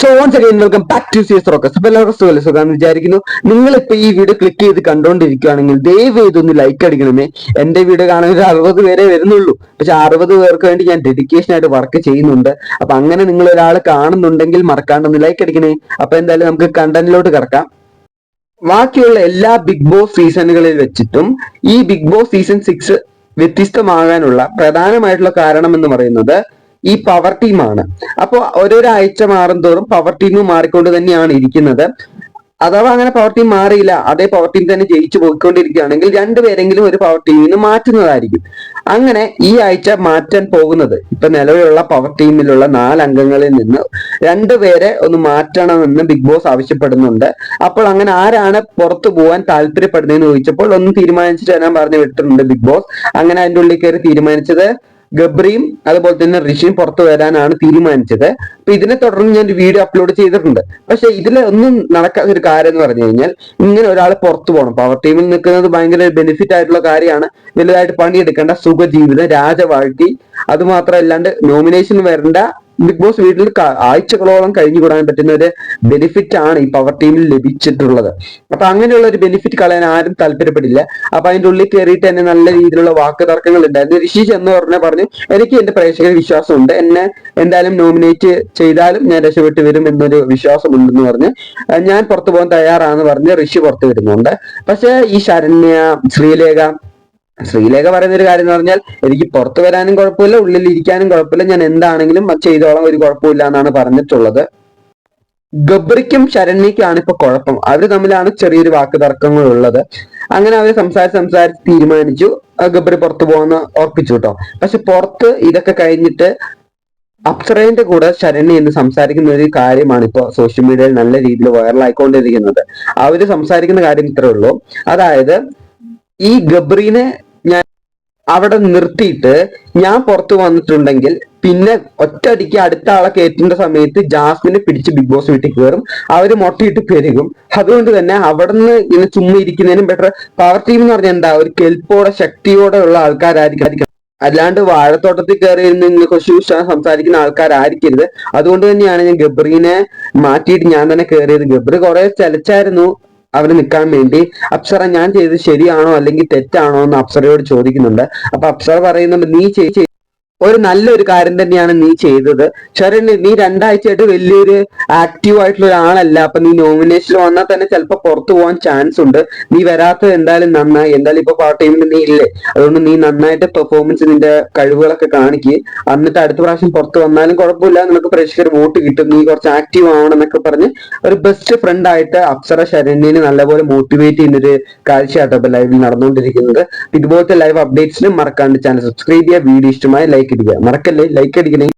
So once again welcome back to Cees Rocks അപ്പൊ എല്ലാവർക്കും സുഖമല്ലേ സുഖം വിചാരിക്കുന്നു. നിങ്ങൾ ഇപ്പൊ ഈ വീഡിയോ ക്ലിക്ക് ചെയ്ത് കണ്ടോണ്ടിരിക്കുകയാണെങ്കിൽ ദയവ് ചെയ്തൊന്ന് ലൈക്ക് അടിക്കണമേ. എന്റെ വീഡിയോ കാണാൻ ഒരു അറുപത് പേരെ വരുന്നുള്ളൂ. പക്ഷെ അറുപത് പേർക്ക് വേണ്ടി ഞാൻ ഡെഡിക്കേഷൻ ആയിട്ട് വർക്ക് ചെയ്യുന്നുണ്ട്. അപ്പൊ അങ്ങനെ നിങ്ങൾ ഒരാൾ കാണുന്നുണ്ടെങ്കിൽ മറക്കാണ്ട് ഒന്ന് ലൈക്ക് അടിക്കണേ. അപ്പൊ എന്തായാലും നമുക്ക് കണ്ടന്റിലോട്ട് കിടക്കാം. ബാക്കിയുള്ള എല്ലാ ബിഗ് ബോസ് സീസണുകളിൽ വെച്ചിട്ടും ഈ ബിഗ് ബോസ് സീസൺ സിക്സ് വ്യത്യസ്തമാകാനുള്ള പ്രധാനമായിട്ടുള്ള കാരണം എന്ന് പറയുന്നത് ഈ പവർ ടീമാണ് അപ്പോൾ ഓരോരോ ആഴ്ച മാറും തോറും പവർ ടീം മാറിക്കൊണ്ട് തന്നെയാണ് ഇരിക്കുന്നത്. അഥവാ അങ്ങനെ പവർ ടീം മാറിയില്ല അതേ പവർ ടീം തന്നെ ജയിച്ചു പോയിക്കൊണ്ടിരിക്കുകയാണെങ്കിൽ രണ്ടുപേരെങ്കിലും ഒരു പവർ ടീമിൽ നിന്ന് മാറ്റുന്നതായിരിക്കും. അങ്ങനെ ഈ ആഴ്ച മാറ്റാൻ പോകുന്നത്. ഇപ്പൊ നിലവിലുള്ള പവർ ടീമിലുള്ള നാല് അംഗങ്ങളിൽ നിന്ന് രണ്ടുപേരെ ഒന്ന് മാറ്റണമെന്ന് ബിഗ് ബോസ് ആവശ്യപ്പെടുന്നുണ്ട്. അപ്പോൾ അങ്ങനെ ആരാണ് പുറത്തു പോകാൻ താല്പര്യപ്പെടുന്നതെന്ന് ചോദിച്ചപ്പോൾ ഒന്ന് തീരുമാനിച്ചിട്ട് ഞാൻ പറഞ്ഞു വിട്ടിട്ടുണ്ട് ബിഗ് ബോസ് അങ്ങനെ അതിന്റെ ഉള്ളിൽ കയറി തീരുമാനിച്ചത് ഗബ്രിയും അതുപോലെ തന്നെ ഋഷിയും പുറത്തു വരാനാണ് തീരുമാനിച്ചത്. അപ്പൊ ഇതിനെ തുടർന്ന് ഞാൻ ഒരു വീഡിയോ അപ്ലോഡ് ചെയ്തിട്ടുണ്ട്. പക്ഷെ ഇതിൽ ഒന്നും നടക്കാത്ത ഒരു കാര്യം എന്ന് പറഞ്ഞു കഴിഞ്ഞാൽ ഇങ്ങനെ ഒരാൾ പുറത്തു പോകണം പവർ ടീമിൽ നിൽക്കുന്നത് ഭയങ്കര ബെനിഫിറ്റ് ആയിട്ടുള്ള കാര്യമാണ്. വലുതായിട്ട് പണിയെടുക്കേണ്ട സുഖജീവിതം രാജവാഴ്ത്തി. അത് മാത്രമല്ലാണ്ട് നോമിനേഷൻ വരേണ്ട ബിഗ് ബോസ് വീട്ടിൽ ആഴ്ചകളോളം കഴിഞ്ഞുകൂടാൻ പറ്റുന്ന ഒരു ബെനിഫിറ്റ് ആണ് ഈ പവർ ടീമിൽ ലഭിച്ചിട്ടുള്ളത്. അപ്പൊ അങ്ങനെയുള്ള ഒരു ബെനിഫിറ്റ് കളയാൻ ആരും താല്പര്യപ്പെടില്ല. അപ്പൊ അതിന്റെ ഉള്ളിൽ കയറിയിട്ട് തന്നെ നല്ല രീതിയിലുള്ള വാക്ക് തർക്കങ്ങൾ ഉണ്ടായിരുന്നു. ഋഷി എന്ന് പറഞ്ഞ പറഞ്ഞു എനിക്ക് എന്റെ പ്രേക്ഷകർ വിശ്വാസമുണ്ട്. എന്നെ എന്തായാലും നോമിനേറ്റ് ചെയ്താലും ഞാൻ രക്ഷപ്പെട്ടു വരും എന്നൊരു വിശ്വാസമുണ്ടെന്ന് പറഞ്ഞ് ഞാൻ പുറത്തു പോകാൻ തയ്യാറാണെന്ന് പറഞ്ഞ് ഋഷി പുറത്തു വരുന്നുണ്ട്. പക്ഷേ ഈ ശരണ്യ ശ്രീലേഖ ശ്രീലേഖ പറയുന്ന ഒരു കാര്യം എന്ന് പറഞ്ഞാൽ എനിക്ക് പുറത്തു വരാനും കുഴപ്പമില്ല ഉള്ളിൽ ഇരിക്കാനും കുഴപ്പമില്ല. ഞാൻ എന്താണെങ്കിലും ചെയ്തോളം ഒരു കുഴപ്പമില്ല എന്നാണ് പറഞ്ഞിട്ടുള്ളത്. ഗബ്രിക്കും ശരണ്യക്കാണ് ഇപ്പൊ കുഴപ്പം. അവർ തമ്മിലാണ് ചെറിയൊരു വാക്ക് തർക്കങ്ങൾ ഉള്ളത് അങ്ങനെ അവർ സംസാരിച്ച് സംസാരിച്ച് തീരുമാനിച്ചു. ഗബ്രി പുറത്തു പോകുന്ന ഓർപ്പിച്ചു കേട്ടോ. പക്ഷെ പുറത്ത് ഇതൊക്കെ കഴിഞ്ഞിട്ട് അപ്സറേന്റെ കൂടെ ശരണ്യ എന്ന് സംസാരിക്കുന്ന ഒരു കാര്യമാണ് ഇപ്പൊ സോഷ്യൽ മീഡിയയിൽ നല്ല രീതിയിൽ വൈറലായിക്കൊണ്ടിരിക്കുന്നത് അവർ സംസാരിക്കുന്ന കാര്യം ഇത്രേ ഉള്ളൂ. അതായത് ഈ ഗബ്രീനെ അവിടെ നിർത്തിയിട്ട് ഞാൻ പുറത്തു വന്നിട്ടുണ്ടെങ്കിൽ പിന്നെ ഒറ്റയടിക്ക് അടുത്ത ആളെ കയറ്റുന്ന സമയത്ത് ജാസ്മിനെ പിടിച്ച് ബിഗ് ബോസ് വീട്ടിൽ കയറും അവർ മുട്ടയിട്ട് പെരുകും. അതുകൊണ്ട് തന്നെ അവിടെ നിന്ന് ഇങ്ങനെ ചുമ്മാ ഇരിക്കുന്നതിനും ബെറ്റർ പവർ ടീം എന്ന് പറഞ്ഞാൽ എന്താ? ഒരു കെൽപ്പോടെ ശക്തിയോടെ ഉള്ള ആൾക്കാരായിരിക്കും അല്ലാണ്ട് വാഴത്തോട്ടത്തിൽ കയറി ഇരുന്ന് ഇങ്ങനെ കൊശു സംസാരിക്കുന്ന ആൾക്കാരായിരിക്കരുത്. അതുകൊണ്ട് തന്നെയാണ് ഞാൻ ഗബ്രീനെ മാറ്റിയിട്ട് ഞാൻ തന്നെ കയറിയത് ഗബ്രി കുറെ ചലച്ചായിരുന്നു. അവന് നിൽക്കാൻ വേണ്ടി അപ്സറ ഞാൻ ചെയ്തത് ശരിയാണോ അല്ലെങ്കിൽ തെറ്റാണോ എന്ന് അപ്സരയോട് ചോദിക്കുന്നുണ്ട്. അപ്പൊ അപ്സറ പറയുന്നുണ്ട് നീ ഒരു നല്ലൊരു കാര്യം തന്നെയാണ് നീ ചെയ്തത്. ശരണ്യ നീ രണ്ടാഴ്ചയായിട്ട് വലിയൊരു ആക്റ്റീവ് ആയിട്ടുള്ള ഒരാളല്ല. അപ്പൊ നീ നോമിനേഷൻ വന്നാൽ തന്നെ ചിലപ്പോൾ പുറത്തു പോകാൻ ചാൻസ് ഉണ്ട്. നീ വരാത്തത് എന്തായാലും നന്നായി. എന്തായാലും ഇപ്പൊ പാർട്ട് ടൈമിൽ നീ ഇല്ലേ? അതുകൊണ്ട് നീ നന്നായിട്ട് പെർഫോമൻസ് നിന്റെ കഴിവുകളൊക്കെ കാണിക്കുക എന്നിട്ട് അടുത്ത പ്രാവശ്യം പുറത്ത് വന്നാലും കുഴപ്പമില്ല. നിനക്ക് പ്രേക്ഷകർ വോട്ട് കിട്ടും. നീ കുറച്ച് ആക്റ്റീവ് ആവണം എന്നൊക്കെ പറഞ്ഞ് ഒരു ബെസ്റ്റ് ഫ്രണ്ട് ആയിട്ട് അപ്സര ശരണ്യനെ നല്ലപോലെ മോട്ടിവേറ്റ് ചെയ്യുന്നൊരു കാഴ്ചയാട്ടോ ഇപ്പൊ ലൈവിൽ നടന്നുകൊണ്ടിരിക്കുന്നത്. ഇതുപോലത്തെ ലൈവ് അപ്ഡേറ്റ്സിനും മറക്കാണ്ട് ചാനൽ സബ്സ്ക്രൈബ് ചെയ്യുക. വീഡിയോ ഇഷ്ടമായി ലൈക്ക് അടിക്കുക. മറക്കല്ലേ? ലൈക്ക് അടിക്കണേ.